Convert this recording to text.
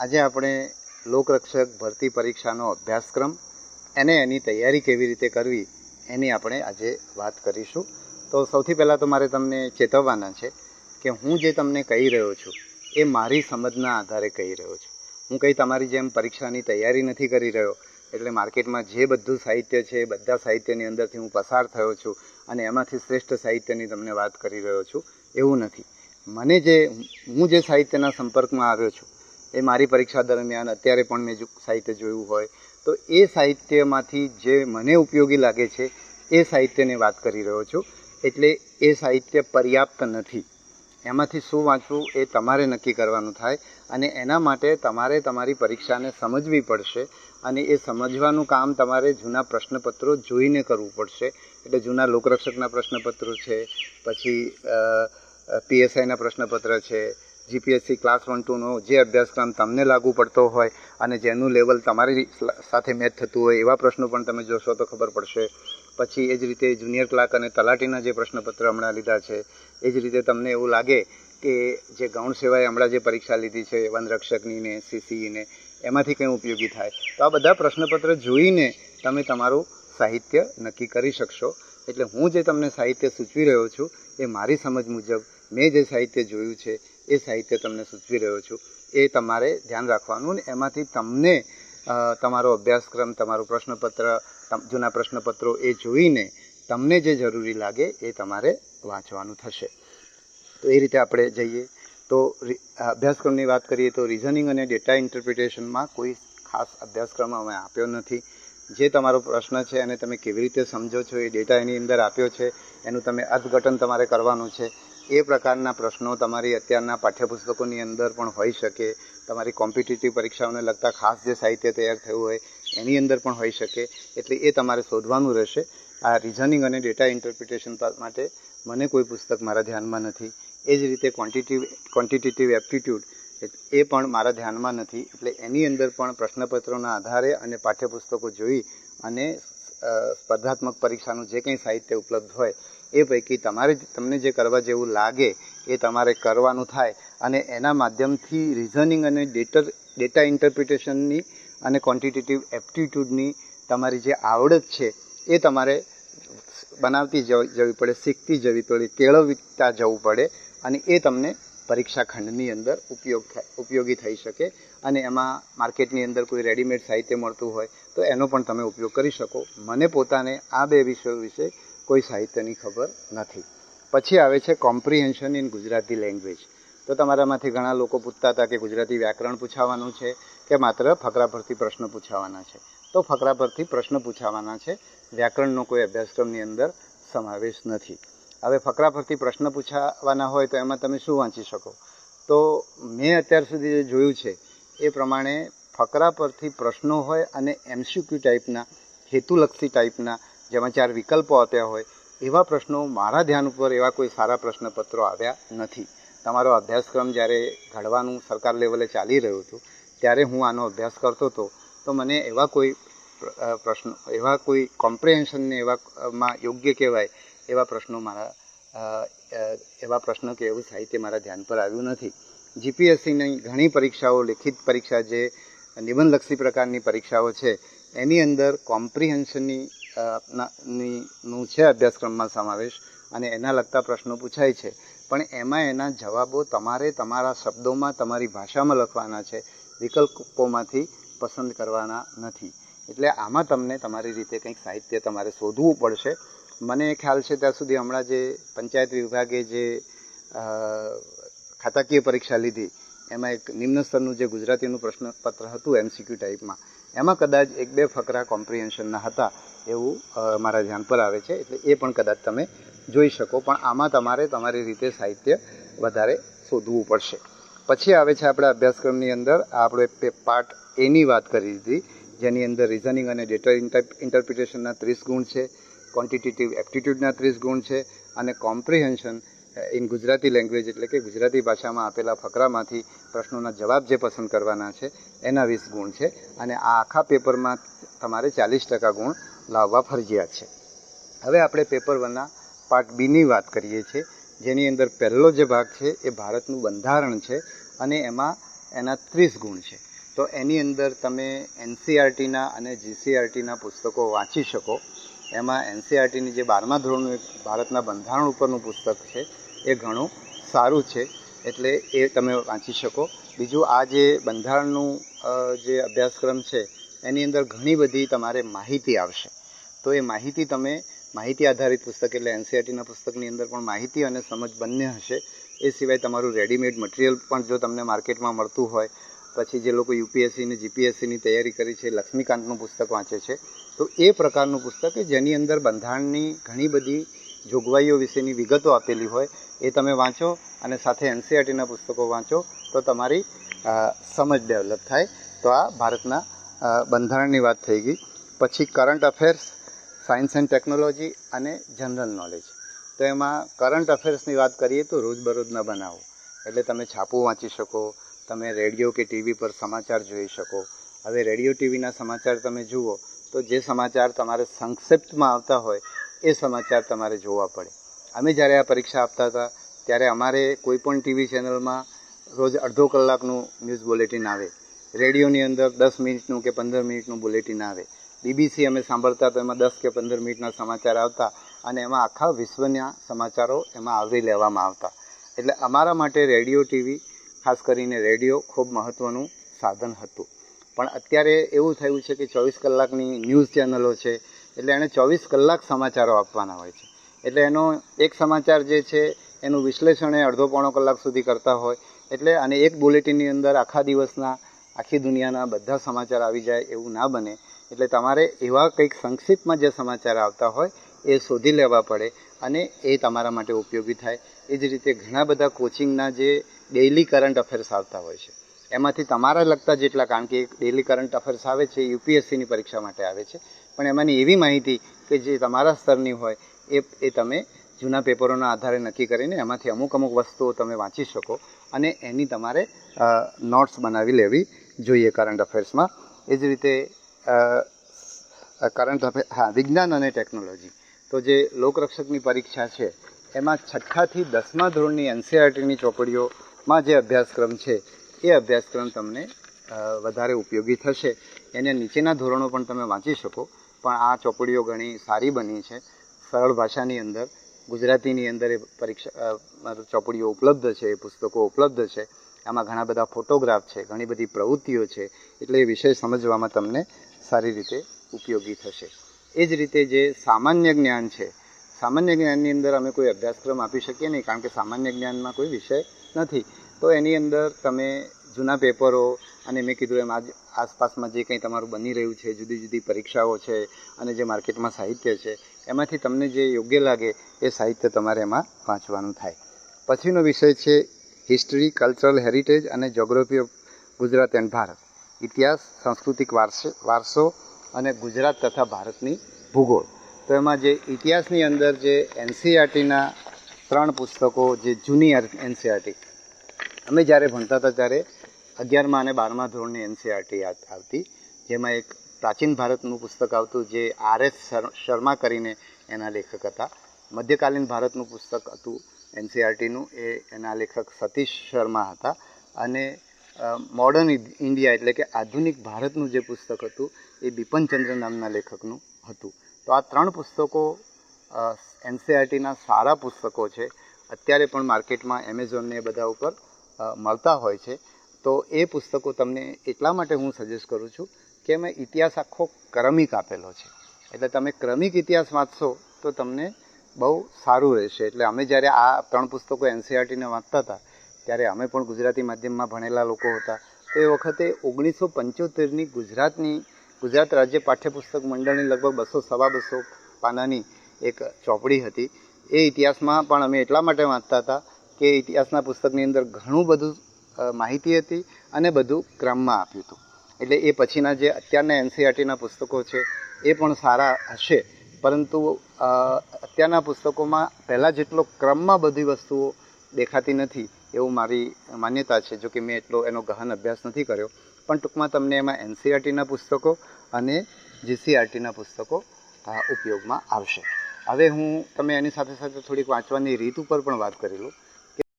આજે આપણે લોકરક્ષક ભરતી પરીક્ષાનો અભ્યાસક્રમ, એને એની તૈયારી કેવી રીતે કરવી, એની આપણે આજે વાત કરીશું. તો સૌથી પહેલાં તો મારે તમને ચેતવવાના છે કે હું જે તમને કહી રહ્યો છું, એ મારી સમજના આધારે કહી રહ્યો છું. હું કંઈ તમારી જેમ પરીક્ષાની તૈયારી નથી કરી રહ્યો, એટલે માર્કેટમાં જે બધું સાહિત્ય છે, એ બધા સાહિત્યની અંદરથી હું પસાર થયો છું અને એમાંથી શ્રેષ્ઠ સાહિત્યની તમને વાત કરી રહ્યો છું, એવું નથી. મને જે, હું જે સાહિત્યના સંપર્કમાં આવ્યો છું એ મારી પરીક્ષા દરમિયાન અત્યારે પણ મેં સાહિત્ય જોયું હોય. તો એ સાહિત્યમાંથી જે મને ઉપયોગી લાગે છે, એ સાહિત્યની વાત કરી રહ્યો છું. એટલે એ સાહિત્ય પર્યાપ્ત નથી. એમાંથી શું વાંચવું એ તમારે નક્કી કરવાનું થાય અને એના માટે તમારે તમારી પરીક્ષાને સમજવી પડશે અને એ સમજવાનું કામ તમારે જૂના પ્રશ્નપત્રો જોઈને કરવું પડશે. એટલે જૂના લોકરક્ષકના પ્રશ્નપત્રો છે, પછી પીએસઆઈના પ્રશ્નપત્ર છે જીપીએસસી ક્લાસ વન ટુનો જે અભ્યાસક્રમ તમને લાગુ પડતો હોય અને જેનું લેવલ તમારી સાથે મેચ થતું હોય એવા પ્રશ્નો પણ તમે જોશો તો ખબર પડશે. પછી એ જ રીતે જુનિયર ક્લાર્ક અને તલાટીના જે પ્રશ્નપત્ર હમણાં લીધા છે, એ જ રીતે તમને એવું લાગે કે જે ગૌણ સેવાએ હમણાં જે પરીક્ષા લીધી છે વનરક્ષકની ને સીસીઈને એમાંથી કંઈ ઉપયોગી થાય? તો આ બધા પ્રશ્નપત્ર જોઈને તમે તમારું સાહિત્ય નક્કી કરી શકશો. એટલે હું જે તમને સાહિત્ય સૂચવી રહ્યો છું એ મારી સમજ મુજબ મેં જે સાહિત્ય જોયું છે એ સાહિત્ય તમને સૂચવી રહ્યો છું. એ તમારે ધ્યાન રાખવાનું ને એમાંથી તમને તમારો અભ્યાસક્રમ, તમારું પ્રશ્નપત્ર જૂના પ્રશ્નપત્રો એ જોઈને તમને જે જરૂરી લાગે એ તમારે વાંચવાનું થશે. તો એ રીતે આપણે જઈએ. તો અભ્યાસક્રમની વાત કરીએ તો રિઝનિંગ અને ડેટા ઇન્ટરપ્રિટેશનમાં કોઈ ખાસ અભ્યાસક્રમ અમે આપ્યો નથી. જે તમારો પ્રશ્ન છે અને તમે કેવી રીતે સમજો છો એ ડેટા એની અંદર આપ્યો છે. એનું તમે અર્થઘટન તમારે કરવાનું છે. એ પ્રકારના પ્રશ્નો તમારી અત્યારના પાઠ્યપુસ્તકોની અંદર પણ હોઈ શકે. તમારી કોમ્પિટિટિવ પરીક્ષાઓને લગતા ખાસ જે સાહિત્ય તૈયાર થયું હોય, એની અંદર પણ હોઈ શકે. એટલે એ તમારે શોધવાનું રહેશે. આ રિઝનિંગ અને ડેટા ઇન્ટરપ્રિટેશન માટે મને કોઈ પુસ્તક મારા ધ્યાનમાં નથી. એ જ રીતે ક્વોન્ટિટિવ ક્વોન્ટિટેટિવ એપ્ટિટ્યૂડ એ પણ મારા ધ્યાનમાં નથી. એટલે એની અંદર પણ પ્રશ્નપત્રોના આધારે અને પાઠ્યપુસ્તકો જોઈ અને સ્પર્ધાત્મક પરીક્ષાનું જે કંઈ સાહિત્ય ઉપલબ્ધ હોય એ પૈકી તમારે તમને જે કરવા જેવું લાગે એ તમારે કરવાનું થાય. અને એના માધ્યમથી રિઝનિંગ અને ડેટર ડેટા ઇન્ટરપ્રિટેશનની અને ક્વોન્ટિટેટિવ એપ્ટિટ્યૂડની તમારી જે આવડત છે એ તમારે બનાવતી જવી પડે, શીખતી જવી પડે, કેળવતા જવું પડે અને એ તમને પરીક્ષા ખંડની અંદર ઉપયોગ થાય ઉપયોગી થઈ શકે. અને એમાં માર્કેટની અંદર કોઈ રેડીમેડ સાહિત્ય મળતું હોય તો એનો પણ તમે ઉપયોગ કરી શકો. મને પોતાને આ બે વિષયો વિશે કોઈ સાહિત્યની ખબર નથી. પછી આવે છે કોમ્પ્રિહેન્શન ઇન ગુજરાતી લેંગ્વેજ તો તમારામાંથી ઘણા લોકો પૂછતા હતા કે ગુજરાતી વ્યાકરણ પૂછાવાનું છે કે માત્ર ફકરા પરથી પ્રશ્ન પૂછાવાના છે? તો ફકરા પરથી પ્રશ્ન પૂછાવાના છે. વ્યાકરણનો કોઈ અભ્યાસક્રમની અંદર સમાવેશ નથી. હવે ફકરા પરથી પ્રશ્ન પૂછાવાના હોય તો એમાં તમે શું વાંચી શકો? તો મેં અત્યાર સુધી જે જોયું છે, એ પ્રમાણે ફકરા પરથી પ્રશ્નો હોય અને એમસીક્યુ ટાઈપના હેતુલક્ષી ટાઈપના જેમાં ચાર વિકલ્પો આપ્યા હોય, એવા પ્રશ્નો મારા ધ્યાન ઉપર એવા કોઈ સારા પ્રશ્નપત્રો આવ્યા નથી. તમારો અભ્યાસક્રમ જ્યારે ઘડવાનું સરકાર લેવલે ચાલી રહ્યું હતું, ત્યારે હું આનો અભ્યાસ કરતો હતો, તો મને એવા કોઈ પ્રશ્નો, એવા કોઈ કોમ્પ્રિહેન્શનને એવામાં યોગ્ય કહેવાય એવા પ્રશ્નો મારા એવા પ્રશ્નો કે એવું સાહિત્ય મારા ધ્યાન પર આવ્યું નથી. જીપીએસસીની ઘણી પરીક્ષાઓ, લિખિત પરીક્ષા જે નિબંધલક્ષી પ્રકારની પરીક્ષાઓ છે, એની અંદર કોમ્પ્રિહેન્શનની ની છે અભ્યાસક્રમમાં સમાવેશ અને એના લગતા પ્રશ્નો પૂછાય છે. પણ એમાં એના જવાબો તમારે તમારા શબ્દોમાં, તમારી ભાષામાં લખવાના છે, વિકલ્પોમાંથી પસંદ કરવાના નથી. એટલે આમાં તમને તમારી રીતે કંઈક સાહિત્ય તમારે શોધવું પડશે. મને ખ્યાલ છે ત્યાં સુધી હમણાં જે પંચાયત વિભાગે જે ખાતાકીય પરીક્ષા લીધી, એમાં એક નિમ્ન સ્તરનું જે ગુજરાતીનું પ્રશ્નપત્ર હતું એમસીક્યુ ટાઈપમાં એમાં કદાચ એક બે ફકરા કોમ્પ્રિહેન્શનના હતા એવું મારા ધ્યાન પર આવે છે, એટલે એ પણ કદાચ તમે જોઈ શકો, પણ આમાં તમારે તમારી રીતે સાહિત્ય વધારે શોધવું પડશે. પછી આવે છે આપણા અભ્યાસક્રમની અંદર આપણે પાર્ટ એની વાત કરી હતી જેની અંદર રિઝનિંગ અને ડેટા ઇન્ટરપ્રિટેશનના ત્રીસ ગુણ છે ક્વોન્ટિટેટિવ એપ્ટિટ્યૂડના ત્રીસ ગુણ છે, અને કોમ્પ્રિહેન્શન ઇન ગુજરાતી લેંગ્વેજ એટલે કે ગુજરાતી ભાષામાં આપેલા ફકરામાંથી પ્રશ્નોના જવાબ જે પસંદ કરવાના છે, એના વીસ ગુણ છે અને આ આખા પેપરમાં તમારે ચાલીસ ટકા ગુણ લાવવા ફરજિયાત છે. હવે આપણે પેપર વનના પાર્ટ બીની વાત કરીએ છીએ, જેની અંદર પહેલો જે ભાગ છે એ ભારતનું બંધારણ છે અને એમાં એના ત્રીસ ગુણ છે. તો એની અંદર તમે એનસીઆરટીના અને જીસીઆરટીના પુસ્તકો વાંચી શકો. એમાં એનસીઆરટીની જે બારમા ધોરણનું એક ભારતના બંધારણ ઉપરનું પુસ્તક છે એ ઘણું સારું છે, એટલે એ તમે વાંચી શકો. બીજું આ જે બંધારણનું જે અભ્યાસક્રમ છે, એની અંદર ઘણી બધી તમારે માહિતી આવશે. તો એ માહિતી તમે, માહિતી આધારિત પુસ્તક એટલે એનસીઆરટીના પુસ્તકની અંદર પણ માહિતી અને સમજ બંને હશે. એ સિવાય તમારું રેડીમેડ મટીરિયલ પણ જો તમને માર્કેટમાં મળતું હોય, પછી જે લોકો યુપીએસસી ને જીપીએસસીની તૈયારી કરી છે, લક્ષ્મીકાંતનું પુસ્તક વાંચે છે, તો એ પ્રકારનું પુસ્તક જેની અંદર બંધારણની ઘણી બધી જોગવાઈઓ વિશેની વિગતો આપેલી હોય એ તમે વાંચો અને સાથે એનસીઆરટીના પુસ્તકો વાંચો તો તમારી સમજ ડેવલપ થાય. તો આ ભારતના બંધારણની વાત થઈ ગઈ. પછી current affairs, science and technology અને જનરલ નોલેજ. તો એમાં કરંટ અફેર્સની વાત કરીએ તો રોજબરોજના બનાવો. એટલે તમે છાપું વાંચી શકો, તમે રેડિયો કે ટીવી પર સમાચાર જોઈ શકો. હવે રેડિયો, ટીવીના સમાચાર તમે જુઓ તો જે સમાચાર તમારે સંક્ષિપ્તમાં આવતા હોય એ સમાચાર તમારે જોવા પડે. અમે જ્યારે આ પરીક્ષા આપતા હતા, ત્યારે અમારે કોઈ પણ ટીવી ચેનલમાં રોજ અડધો કલાકનું ન્યૂઝ બુલેટિન આવે. રેડિયોની અંદર દસ મિનિટનું કે પંદર મિનિટનું બુલેટિન આવે. બીબીસી અમે સાંભળતા તો એમાં દસ કે પંદર મિનિટના સમાચાર આવતા અને એમાં આખા વિશ્વના સમાચારો એમાં આવરી લેવામાં આવતા. એટલે અમારા માટે રેડિયો ટીવી, ખાસ કરીને રેડિયો, ખૂબ મહત્ત્વનું સાધન હતું. પણ અત્યારે એવું થયું છે કે ચોવીસ કલાકની ન્યૂઝ ચેનલો છે એટલે એણે ચોવીસ કલાક સમાચારો આપવાના હોય છે. એટલે એનો એક સમાચાર જે છે, એનું વિશ્લેષણ એ અડધો પોણો કલાક સુધી કરતા હોય. એટલે અને એક બુલેટિનની અંદર આખા દિવસના, આખી દુનિયાના બધા સમાચાર આવી જાય એવું ના બને. એટલે તમારે એવા કંઈક સંક્ષિપ્તમાં જે સમાચાર આવતા હોય, એ શોધી લેવા પડે અને એ તમારા માટે ઉપયોગી થાય. એ જ રીતે ઘણા બધા કોચિંગના જે ડેઇલી કરંટ અફેર્સ આવતા હોય છે. એમાંથી તમારા લગતા જેટલા, કારણ કે ડેઇલી કરંટ અફેર્સ આવે છે યુપીએસસીની પરીક્ષા માટે આવે છે. પણ એમાંની એવી માહિતી કે જે તમારા સ્તરની હોય, એ એ તમે જૂના પેપરોના આધારે નક્કી કરીને એમાંથી અમુક અમુક વસ્તુઓ તમે વાંચી શકો અને એની તમારે નોટ્સ બનાવી લેવી જોઈએ કરંટ અફેર્સમાં એ જ રીતે કરંટ અફેર હા, વિજ્ઞાન અને ટેકનોલોજી તો જે લોકરક્ષકની પરીક્ષા છે, એમાં છઠ્ઠાથી દસમા ધોરણની એનસીઆરટીની ચોપડીઓમાં જે અભ્યાસક્રમ છે, એ અભ્યાસક્રમ તમને વધારે ઉપયોગી થશે. એને નીચેના ધોરણો પણ તમે વાંચી શકો. પણ આ ચોપડીઓ ઘણી સારી બની છે. સરળ ભાષાની અંદર, ગુજરાતીની અંદર એ પરીક્ષા ચોપડીઓ ઉપલબ્ધ છે, એ પુસ્તકો ઉપલબ્ધ છે. આમાં ઘણા બધા ફોટોગ્રાફ છે, ઘણી બધી પ્રવૃત્તિઓ છે, એટલે એ વિષય સમજવામાં તમને સારી રીતે ઉપયોગી થશે. એ જ રીતે જે સામાન્ય જ્ઞાન છે, સામાન્ય જ્ઞાનની અંદર અમે કોઈ અભ્યાસક્રમ આપી શકીએ નહીં, કારણ કે સામાન્ય જ્ઞાનમાં કોઈ વિષય નથી. તો એની અંદર તમે જૂના પેપરો અને મેં કીધું એમ આજ આસપાસમાં જે કંઈ તમારું બની રહ્યું છે, જુદી જુદી પરીક્ષાઓ છે અને જે માર્કેટમાં સાહિત્ય છે, એમાંથી તમને જે યોગ્ય લાગે એ સાહિત્ય તમારે એમાં વાંચવાનું થાય. પછીનો વિષય છે હિસ્ટ્રી કલ્ચરલ હેરિટેજ અને geography of Gujarat and Bharat. ઇતિહાસ, સાંસ્કૃતિક વારસો અને ગુજરાત તથા ભારતની ભૂગોળ. તો એમાં જે ઇતિહાસની અંદર જે એનસીઆરટીના ત્રણ પુસ્તકો, જે જૂની એનસીઆરટી, અમે જ્યારે ભણતા હતા ત્યારે અગિયારમા અને બારમા ધોરણની એનસીઆરટી આવતી, જેમાં એક પ્રાચીન ભારતનું પુસ્તક આવતું જે આર એસ શર્મા કરીને એના લેખક હતા. મધ્યકાલીન ભારતનું પુસ્તક હતું એનસીઆરટીનું, એ એના લેખક સતીશ શર્મા હતા. અને મોડર્ન ઇન્ડિયા એટલે કે આધુનિક ભારતનું જે પુસ્તક હતું, એ બિપનચંદ્ર નામના લેખકનું હતું. તો આ ત્રણ પુસ્તકો એનસીઆરટીના સારા પુસ્તકો છે. અત્યારે પણ માર્કેટમાં એમેઝોનને એ બધા ઉપર મળતા હોય છે. તો એ પુસ્તકો તમને એટલા માટે હું સજેસ્ટ કરું છું કે એમાં ઇતિહાસ આખો ક્રમિક આપેલો છે. એટલે તમે ક્રમિક ઇતિહાસ વાંચશો તો તમને બહુ સારું રહેશે. એટલે અમે જ્યારે આ ત્રણ પુસ્તકો એનસીઆરટીને વાંચતા હતા, ત્યારે અમે પણ ગુજરાતી માધ્યમમાં ભણેલા લોકો હતા. તો એ વખતે ઓગણીસો પંચોતેરની ગુજરાતની, ગુજરાત રાજ્ય પાઠ્યપુસ્તક મંડળની લગભગ બસો, સવા બસો પાનાની એક ચોપડી હતી. એ ઇતિહાસમાં પણ અમે એટલા માટે વાંચતા હતા કે ઇતિહાસના પુસ્તકની અંદર ઘણું બધું માહિતી હતી અને બધું ક્રમમાં આપ્યું હતું. એટલે એ પછીના જે અત્યારના એનસીઆરટીના પુસ્તકો છે, એ પણ સારા હશે. પરંતુ અત્યારના પુસ્તકોમાં પહેલાં જેટલો ક્રમમાં બધી વસ્તુઓ દેખાતી નથી, એવું મારી માન્યતા છે જો કે મેં એટલો એનો ગહન અભ્યાસ નથી કર્યો. પણ ટૂંકમાં તમને એમાં એનસીઆરટીના પુસ્તકો અને જીસીઆરટીના પુસ્તકો ઉપયોગમાં આવશે. હવે હું તમે એની સાથે સાથે થોડીક વાંચવાની રીત ઉપર પણ વાત કરી લઉં.